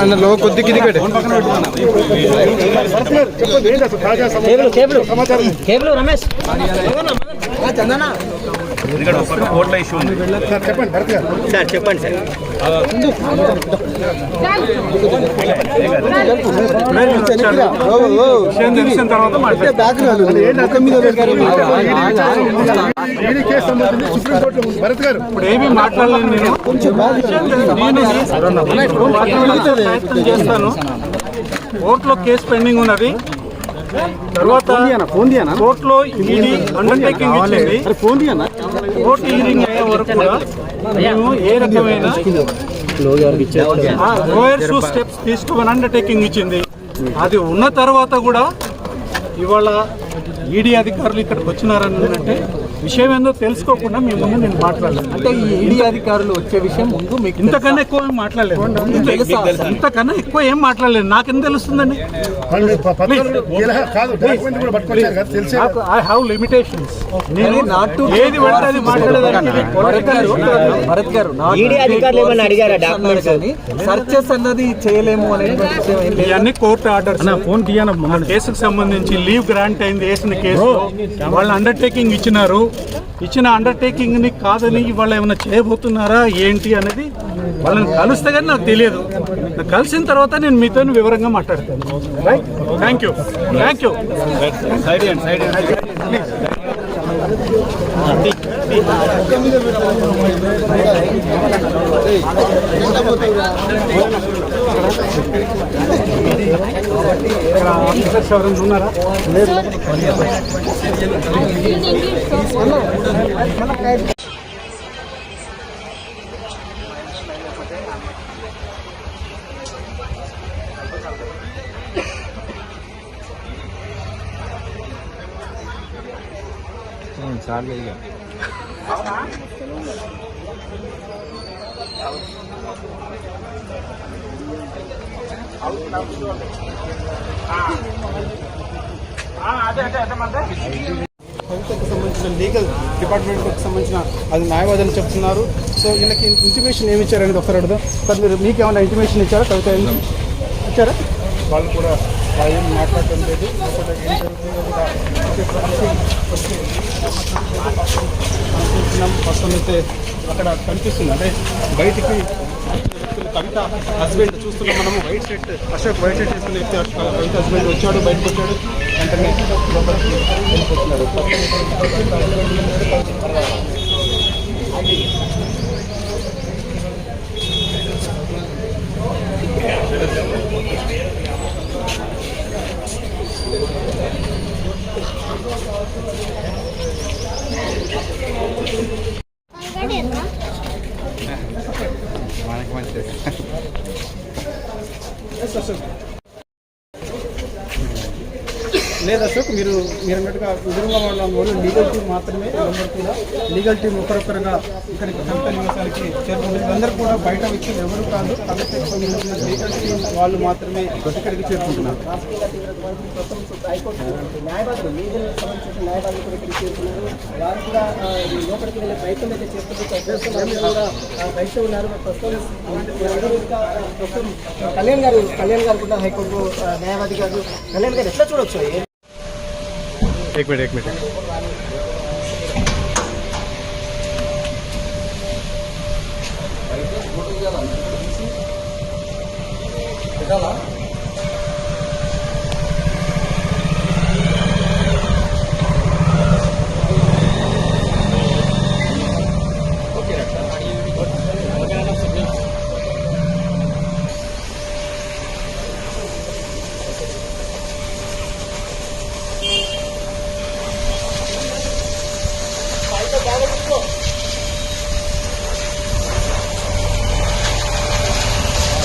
అన్న లో కొద్ది కింది కేబుల్ రమేష్. ఎందుకంటే ఒక కోట్ల ఇష్యూ ఉంది సార్ చెప్పండి సార్ విషయం తెలిసిన తర్వాత ఇప్పుడు ఏమీ మాట్లాడలేను నేను ప్రయత్నం చేస్తాను కోర్టులో కేసు పెండింగ్ ఉన్నది తర్వాత కోర్టులో ఈడీ అండర్టేకింగ్ ఇచ్చింది. కోర్టు హీరింగ్ అయ్యే వరకు కూడా మేము ఏ రకమైన లోయర్ షూ స్టెప్స్ తీసుకోమని అండర్టేకింగ్ ఇచ్చింది. అది ఉన్న తర్వాత కూడా ఇవాళ ఈడీ అధికారులు ఇక్కడికి వచ్చినారని అంటే విషయం ఏందో తెలుసుకోకుండా మీ ముందు నేను మాట్లాడలేదు. అంటే ఈ ఈడీ అధికారులు వచ్చే విషయం ముందు మీకు ఇంతకన్నా ఎక్కువ ఏం మాట్లాడలేదు. ఇంత- ఇంతకన్నా ఎక్కువ ఏం మాట్లాడలేదు. నాకేం తెలుస్తుందండి ఐ హావ్ లిమిటేషన్స్ నేను not to- ఏది పడితే అది భరత్ గారు సర్చెస్ అన్నది చేయలేము అనేటువంటి విషయం ఏం లేదు. ఇవన్నీ కోర్టు ఆర్డర్స్ ఫోన్ కేసుకు సంబంధించి లీవ్ గ్రాంట్ అయింది వేసిన కేసు వాళ్ళు అండర్టేకింగ్ ఇచ్చినారు. ఇచ్చిన అండర్టేకింగ్ని కాదని వాళ్ళు ఏమైనా చేయబోతున్నారా ఏంటి అనేది వాళ్ళని కలిస్తే కానీ నాకు తెలియదు. కలిసిన తర్వాత నేను మీతో వివరంగా మాట్లాడతాను. Right thank you thank you officers ఎవరైనా ఉన్నారా ప్రభుత్వకు సంబంధించిన లీగల్ డిపార్ట్మెంట్కి సంబంధించిన అది న్యాయవాదులు చెప్తున్నారు. సో వీళ్ళకి ఇంటిమేషన్ ఏమి ఇచ్చారనేది ఒకసారి అడుగుదాం. సార్ మీరు మీకు ఏమైనా ఇంటిమేషన్ ఇచ్చారా? కవిత ఇచ్చారా. వాళ్ళు కూడా ఏం మాట్లాడటం లేదు. కూడా అనుకుంటున్నాం ప్రస్తుతం అయితే అక్కడ కనిపిస్తుంది. అంటే బయటికి కవిత హస్బెండ్ చూస్తున్నాం మనము. White shirt Ashok white shirt వేసుకున్న వ్యక్తి కవిత హస్బెండ్ వచ్చాడు బయటకు వచ్చాడు. వెంటనే లోపలికి వెళ్ళిపోతున్నారు ఎస్ అశోక్ లేదు అశోక్ మీరు మీరు అన్నట్టుగా ఎదురుగా వాళ్ళ వాళ్ళు లీగల్ టీం మాత్రమే కూడా లీగల్ టీం ఒకరొకరుగా ఇక్కడికి దళిత నివాసానికి చేరుకుంటుంది అందరూ కూడా బయట వ్యక్తులు ఎవరు కాదు కవితకు సంబంధించిన లీగల్ టీం వాళ్ళు మాత్రమే ఇక్కడికి చేరుకుంటున్నారు. వారు కూడా ఈ లోపలికి వెళ్ళే ప్రయత్నం అయితే చేస్తున్నారు ఉన్నారు ప్రస్తుతం కళ్యాణ్ గారు కళ్యాణ్ గారు కూడా హైకోర్టు న్యాయవాది గారు కళ్యాణ్ గారు ఎట్లా చూడొచ్చు? एक मिनट एक मिनट।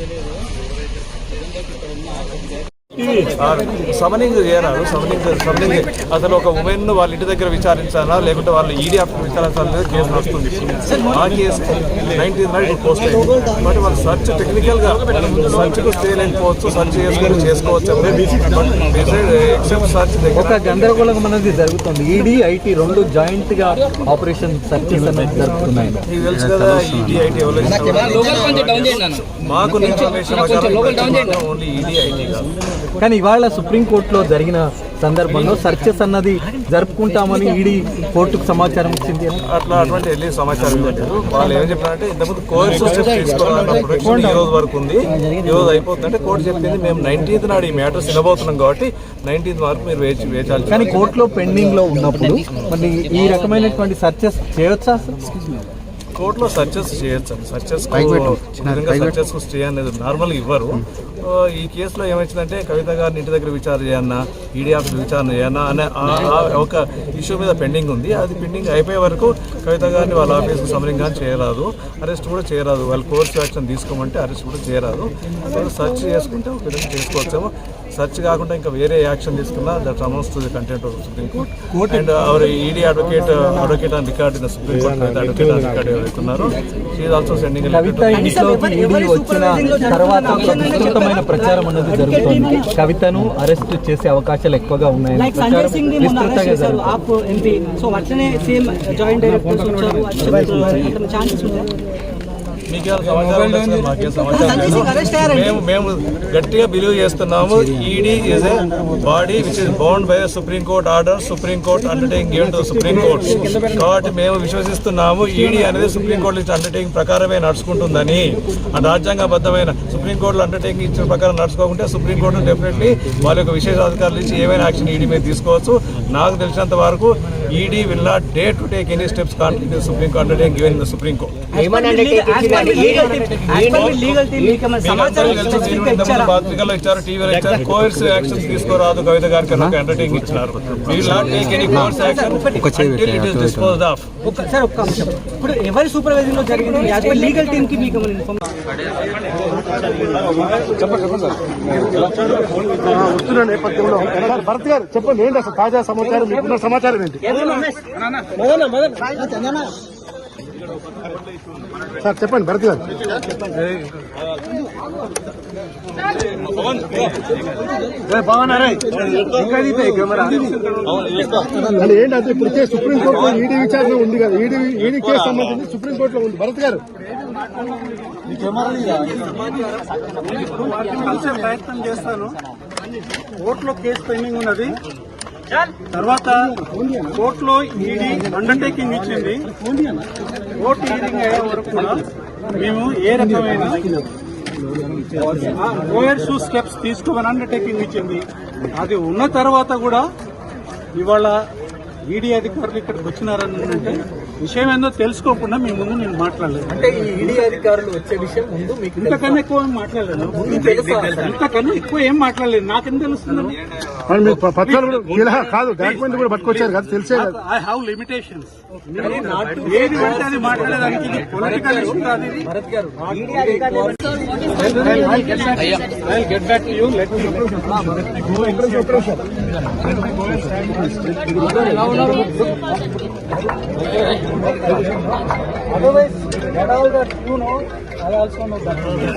తెలియదు. ఇక్కడ ఉన్న సమనింగ్ చేయరాదు సమనింగ్ సమనింగ్ అసలు ఒక ఉమెన్ వాళ్ళ ఇంటి దగ్గర విచారించాలా లేకుంటే వాళ్ళ ఈడీ ఆఫీస్ విచారించాలనేది కేసు నడుస్తుంది. ఆ కేసు నైన్టీన్ నాడు పోస్ట్ అయింది. బట్ వాళ్ళు సర్చ్ టెక్నికల్గా సర్చ్కు స్టే లేకపోవచ్చు సర్చ్ చేసుకుని చేసుకోవచ్చు ఎక్సెప్ట్ సర్చ్ ఒక గందరగోళం అనేది జరుగుతుంది. ఈడీ ఐటీ రెండు జాయింట్గా ఆపరేషన్ జరుపుతున్నాయి మీకు తెలుసు కదా ఈడీ ఐటీ మాకు ఇన్ఫర్మేషన్ ఓన్లీ ఈడీ ఐటీ కాదు కానీ ఇవాళ సుప్రీంకోర్టులో జరిగిన సందర్భంలో సర్చెస్ అన్నది జరుపుకుంటామని ఈడీ కోర్టుకు సమాచారం ఇచ్చింది. అట్లా అటువంటి వెళ్ళి సమాచారం ఇవ్వలేదు వాళ్ళు ఏం చెప్పారంటే ఇంతకుముందు కోర్టు స్టెప్ తీసుకోవాలన్న ఈ రోజు వరకు ఉంది. ఈ రోజు అయిపోతుందంటే కోర్టు చెప్పింది మేము నైన్టీన్త్ నాడు ఈ మ్యాటర్స్ వినబోతున్నాం కాబట్టి నైన్టీన్త్ వరకు మీరు వేచి వేచాలి కానీ కోర్టులో పెండింగ్లో ఉన్నప్పుడు మరి ఈ రకమైనటువంటి సర్చెస్ చేయొచ్చా? కోర్టులో సర్చెస్ చేయొచ్చు. సర్చెస్ సర్చెస్ స్టే అనేది నార్మల్గా ఇవ్వరు. ఈ కేసులో ఏమైందంటే కవిత గారిని ఇంటి దగ్గర విచారణ చేయన్నా ఈడీ ఆఫీస్ విచారణ చేయన్నా అనే ఒక ఇష్యూ మీద పెండింగ్ ఉంది. అది పెండింగ్ అయిపోయే వరకు కవిత గారిని వాళ్ళ ఆఫీస్కి సమరింగ్ చేయరాదు అరెస్ట్ కూడా చేయరాదు. వాళ్ళు కోర్టు యాక్షన్ తీసుకోమంటే అరెస్ట్ కూడా చేయరాదు. సర్చ్ చేసుకుంటే ఒక విధంగా చేసుకోవచ్చేమో. సర్చ్ కాకుండా ఇంకా వేరే యాక్షన్ తీసుకున్నా that amounts to the content of Supreme Court. And our ED advocate advocate on record in Supreme Court advocate on record ఎవరైతున్నారు షీఈ్ ఆల్సో సెండింగ్ వచ్చిన తర్వాత విస్తృతమైన ప్రచారం అనేది జరుగుతుంది. కవితను అరెస్ట్ చేసే అవకాశాలు ఎక్కువగా ఉన్నాయని విస్తృతంగా జరుగుతుంది. మేము మేము గట్టిగా బిలీవ్ చేస్తున్నాము. ED is a body which is bound by Supreme Court order Supreme Court undertaking given to Supreme Court కాబట్టి మేము విశ్వసిస్తున్నాము. ఈడీ అనేది సుప్రీం కోర్టు ఇచ్చిన అండర్టేకింగ్ ప్రకారమే నడుచుకుంటుందని. ఆ రాజ్యాంగబద్ధమైన సుప్రీం కోర్టులో అండర్టేకింగ్ ఇచ్చిన ప్రకారం నడుచుకోకుంటే సుప్రీం కోర్టు డెఫినెట్లీ వాళ్ళ యొక్క విశేష అధికారులు ఇచ్చి ఏమైనా యాక్షన్ ఈడీ మీద తీసుకోవచ్చు. నాకు తెలిసినంత వరకు ED will not day to take any steps contrary Supreme Court undertaking given in the Supreme Court పత్రికల్లో ఇచ్చారు టీవీలో ఇచ్చారు. కోర్స్ యాక్షన్స్ తీసుకోరాదు కవిత గారికి ఒక ఇచ్చినారు ఇప్పుడు ఎవరి సూపర్వైజింగ్లో జరిగింది? యాజ్ పర్ లీగల్ టీమ్కి మీకు ఏమైనా ఇన్ఫర్మేషన్? వస్తున్న నేపథ్యంలో సార్ భరత్ గారు చెప్పండి ఏంటి అసలు తాజా సమాచారం? మీకున్న సమాచారం ఏంటి? సార్ చెప్పండి భరత్ గారు. అంటే ఏంటి అది ఇప్పుడు కేసు సుప్రీం కోర్టులో ఈడీ విచారణ ఉంది కదా ఈడీ ఈడీ కేసు సంబంధించి సుప్రీం కోర్టులో ఉంది. భరత్ గారు. కలిసే ప్రయత్నం చేస్తాను. కోర్టులో కేసు పెండింగ్ ఉన్నది. తర్వాత కోర్టులో ఈడీ అండర్టేకింగ్ ఇచ్చింది. కోర్టు హీరింగ్ అయ్యే వరకు కూడా మేము ఏ రకమైన కోయర్స్ స్టెప్స్ తీసుకోమని అండర్టేకింగ్ ఇచ్చింది. అది ఉన్న తర్వాత కూడా ఇవాళ ఈడీ అధికారులు ఇక్కడికి వచ్చినారని అంటే విషయం ఏందో తెలుసుకోకుండా మీ ముందు నేను మాట్లాడలేదు. అంటే ఈ ఈడీ అధికారులు వచ్చే విషయం ముందు మీకు ఇంతకన్నా ఎక్కువ ఏం మాట్లాడలేదు. ఇంతకన్నా ఎక్కువ ఏం మాట్లాడలేదు. నాకేం పత్రాలు కూడా ఇలా కాదు డాక్యుమెంట్ కూడా పట్టుకొచ్చారు కదా తెలిసే కదా. ఐ హావ్ లిమిటేషన్స్ ఏది పడితే అది మాట్లాడేదానికి ఇది పొలిటికల్ ఇష్యూ కాదు ఇది. భరత్ గారు I'll get back to you. Let me. Otherwise, get all that you know, I also know that.